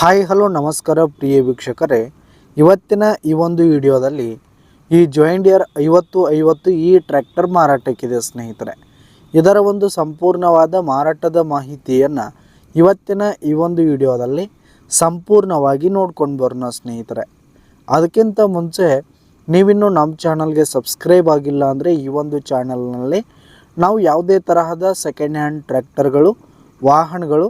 Hi, hello, ನಮಸ್ಕಾರ ಪ್ರಿಯ ವೀಕ್ಷಕರೇ. ಇವತ್ತಿನ ಈ ಒಂದು ವಿಡಿಯೋದಲ್ಲಿ ಈ ಜಾಯಿಂಡಿಯರ್ ಐವತ್ತು ಐವತ್ತು ಈ ಟ್ರ್ಯಾಕ್ಟರ್ ಮಾರಾಟಕ್ಕಿದೆ ಸ್ನೇಹಿತರೆ. ಇದರ ಒಂದು ಸಂಪೂರ್ಣವಾದ ಮಾರಾಟದ ಮಾಹಿತಿಯನ್ನು ಇವತ್ತಿನ ಈ ಒಂದು ವಿಡಿಯೋದಲ್ಲಿ ಸಂಪೂರ್ಣವಾಗಿ ನೋಡ್ಕೊಂಡು ಬರೋಣ ಸ್ನೇಹಿತರೆ. ಅದಕ್ಕಿಂತ ಮುಂಚೆ ನೀವಿನ್ನೂ ನಮ್ಮ ಚಾನಲ್ಗೆ ಸಬ್ಸ್ಕ್ರೈಬ್ ಆಗಿಲ್ಲ ಅಂದರೆ ಈ ಒಂದು ಚಾನಲ್ನಲ್ಲಿ ನಾವು ಯಾವುದೇ ತರಹದ ಸೆಕೆಂಡ್ ಹ್ಯಾಂಡ್ ಟ್ರ್ಯಾಕ್ಟರ್ಗಳು ವಾಹನಗಳು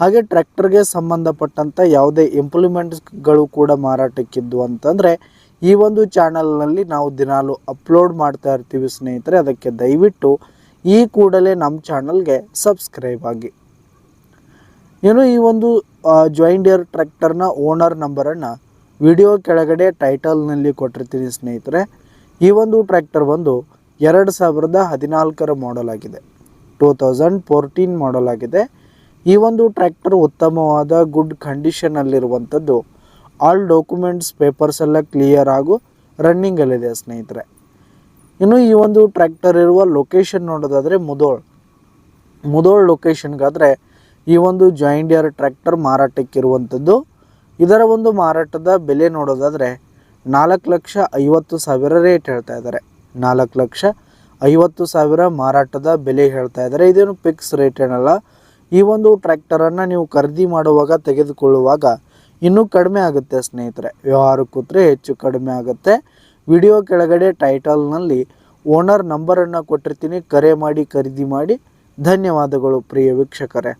ಹಾಗೆ ಟ್ರ್ಯಾಕ್ಟರ್ಗೆ ಸಂಬಂಧಪಟ್ಟಂಥ ಯಾವುದೇ ಇಂಪ್ಲಿಮೆಂಟ್ಸ್ಗಳು ಕೂಡ ಮಾರಾಟಕ್ಕಿದ್ದು ಅಂತಂದರೆ, ಈ ಒಂದು ಚಾನಲ್ನಲ್ಲಿ ನಾವು ದಿನಾಲು ಅಪ್ಲೋಡ್ ಮಾಡ್ತಾ ಇರ್ತೀವಿ ಸ್ನೇಹಿತರೆ, ಅದಕ್ಕೆ ದಯವಿಟ್ಟು ಈ ಕೂಡಲೇ ನಮ್ಮ ಚಾನಲ್ಗೆ ಸಬ್ಸ್ಕ್ರೈಬ್ ಆಗಿ. ಏನು ಈ ಒಂದು ಜಾಯಿಂಟ್ ಜಾಯಿಂಡಿಯರ್ ಟ್ರ್ಯಾಕ್ಟರ್ನ ಓನರ್ ನಂಬರನ್ನು ವಿಡಿಯೋ ಕೆಳಗಡೆ ಟೈಟಲ್ನಲ್ಲಿ ಕೊಟ್ಟಿರ್ತೀನಿ ಸ್ನೇಹಿತರೆ. ಈ ಒಂದು ಟ್ರ್ಯಾಕ್ಟರ್ ಬಂದು ಎರಡು ಸಾವಿರದ ಹದಿನಾಲ್ಕರ ಮಾಡಲ್ ಆಗಿದೆ. ಟೂ ತೌಸಂಡ್ ಫೋರ್ಟೀನ್ ಮಾಡಲ್ ಆಗಿದೆ. ಈ ಒಂದು ಟ್ರ್ಯಾಕ್ಟರ್ ಉತ್ತಮವಾದ ಗುಡ್ ಕಂಡೀಷನಲ್ಲಿರುವಂಥದ್ದು ಆಲ್ ಡಾಕ್ಯುಮೆಂಟ್ಸ್ ಪೇಪರ್ಸ್ ಎಲ್ಲ ಕ್ಲಿಯರ್ ಹಾಗೂ ರನ್ನಿಂಗಲ್ಲಿದೆ ಸ್ನೇಹಿತರೆ. ಇನ್ನು ಈ ಒಂದು ಟ್ರ್ಯಾಕ್ಟರ್ ಇರುವ ಲೊಕೇಶನ್ ನೋಡೋದಾದರೆ ಮುದೋಳ್. ಮುದೋಳ್ ಲೊಕೇಶನ್ಗಾದರೆ ಈ ಒಂದು ಜಾಯಿಂಡಿಯರ್ ಟ್ರ್ಯಾಕ್ಟರ್ ಮಾರಾಟಕ್ಕಿರುವಂಥದ್ದು ಇದರ ಒಂದು ಮಾರಾಟದ ಬೆಲೆ ನೋಡೋದಾದರೆ ನಾಲ್ಕು ಲಕ್ಷ ಐವತ್ತು ಸಾವಿರ ರೇಟ್ ಹೇಳ್ತಾ ಇದ್ದಾರೆ. ನಾಲ್ಕು ಲಕ್ಷ ಐವತ್ತು ಸಾವಿರ ಮಾರಾಟದ ಬೆಲೆ ಹೇಳ್ತಾ ಇದ್ದಾರೆ. ಇದೇನು ಫಿಕ್ಸ್ ರೇಟ್ ಏನಲ್ಲ ಈ ಒಂದು ಟ್ರ್ಯಾಕ್ಟರನ್ನು ನೀವು ಖರೀದಿ ಮಾಡುವಾಗ ತೆಗೆದುಕೊಳ್ಳುವಾಗ ಇನ್ನೂ ಕಡಿಮೆ ಆಗುತ್ತೆ ಸ್ನೇಹಿತರೆ. ವ್ಯವಹಾರ ಕೂತ್ರೆ ಹೆಚ್ಚು ಕಡಿಮೆ ಆಗುತ್ತೆ. ವಿಡಿಯೋ ಕೆಳಗಡೆ ಟೈಟಲ್ನಲ್ಲಿ ಓನರ್ ನಂಬರನ್ನು ಕೊಟ್ಟಿರ್ತೀನಿ. ಕರೆ ಮಾಡಿ, ಖರೀದಿ ಮಾಡಿ. ಧನ್ಯವಾದಗಳು ಪ್ರಿಯ ವೀಕ್ಷಕರೇ.